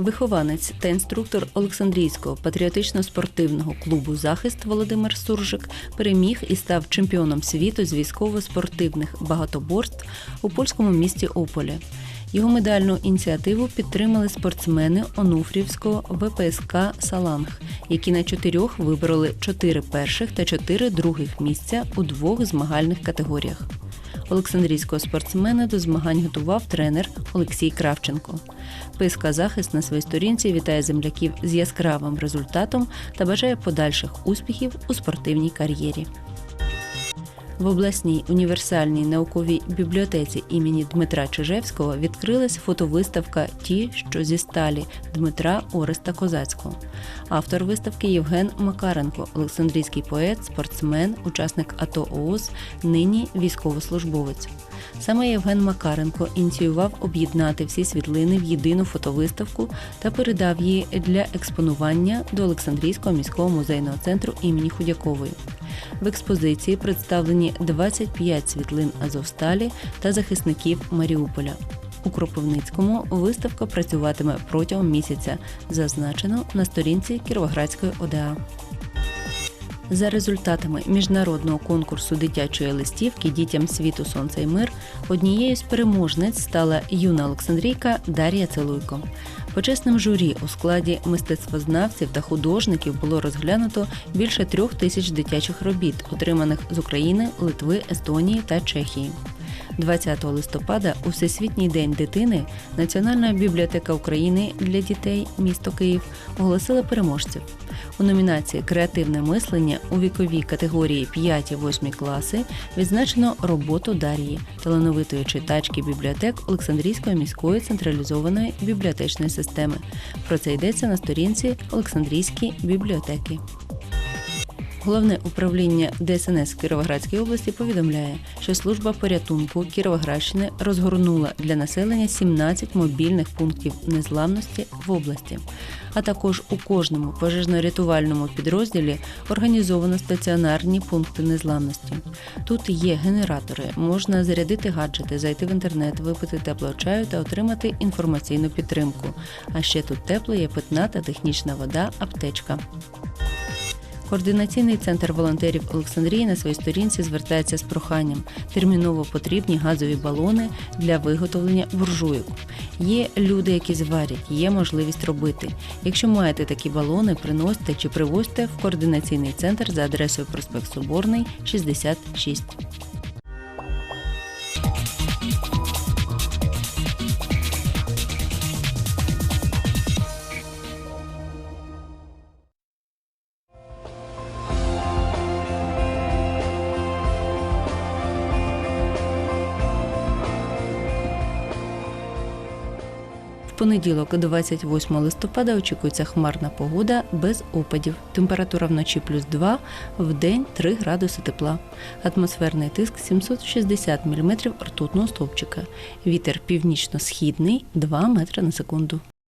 Вихованець та інструктор Олександрійського патріотично-спортивного клубу Захист Володимир Суржик переміг і став чемпіоном світу з військово-спортивних багатоборств у польському місті Ополі. Його медальну ініціативу підтримали спортсмени Онуфрівського ВПСК Саланг, які на чотирьох вибороли чотири перших та чотири других місця у двох змагальних категоріях. Олександрійського спортсмена до змагань готував тренер Олексій Кравченко. ПСК Захист на своїй сторінці вітає земляків з яскравим результатом та бажає подальших успіхів у спортивній кар'єрі. В обласній універсальній науковій бібліотеці імені Дмитра Чижевського відкрилась фотовиставка Ті, що зі сталі Дмитра Ореста Козацького. Автор виставки Євген Макаренко, олександрійський поет, спортсмен, учасник АТО ООС, нині військовослужбовець. Саме Євген Макаренко ініціював об'єднати всі світлини в єдину фотовиставку та передав її для експонування до Олександрійського міського музейного центру імені Худякової. В експозиції представлені 25 світлин Азовсталі та захисників Маріуполя. У Кропивницькому виставка працюватиме протягом місяця, зазначено на сторінці Кіровоградської ОДА. За результатами міжнародного конкурсу дитячої листівки дітям світу Сонце і мир однією з переможниць стала юна Олександрійка Дар'я Целуйко. Почесним журі у складі мистецтвознавців та художників було розглянуто більше трьох тисяч дитячих робіт, отриманих з України, Литви, Естонії та Чехії. 20 листопада, у Всесвітній день дитини, Національна бібліотека України для дітей місто Київ оголосила переможців. У номінації Креативне мислення у віковій категорії 5-8 класи відзначено роботу Дар'ї, талановитої читачки бібліотек Олександрійської міської централізованої бібліотечної системи. Про це йдеться на сторінці Олександрійські бібліотеки. Головне управління ДСНС Кіровоградській області повідомляє, що служба порятунку Кіровоградщини розгорнула для населення 17 мобільних пунктів незламності в області. А також у кожному пожежно-рятувальному підрозділі організовано стаціонарні пункти незламності. Тут є генератори, можна зарядити гаджети, зайти в інтернет, випити теплого чаю та отримати інформаційну підтримку. А ще тут тепло є питна та технічна вода, аптечка. Координаційний центр волонтерів Олександрії на своїй сторінці звертається з проханням. Терміново потрібні газові балони для виготовлення буржуйок. Є люди, які зварять, є можливість робити. Якщо маєте такі балони, приносьте чи привозьте в координаційний центр за адресою проспект Соборний, 66. Понеділок, 28 листопада, очікується хмарна погода без опадів. Температура вночі плюс 2, в день 3 градуси тепла. Атмосферний тиск 760 мм ртутного стовпчика. Вітер північно-східний 2 метри на секунду.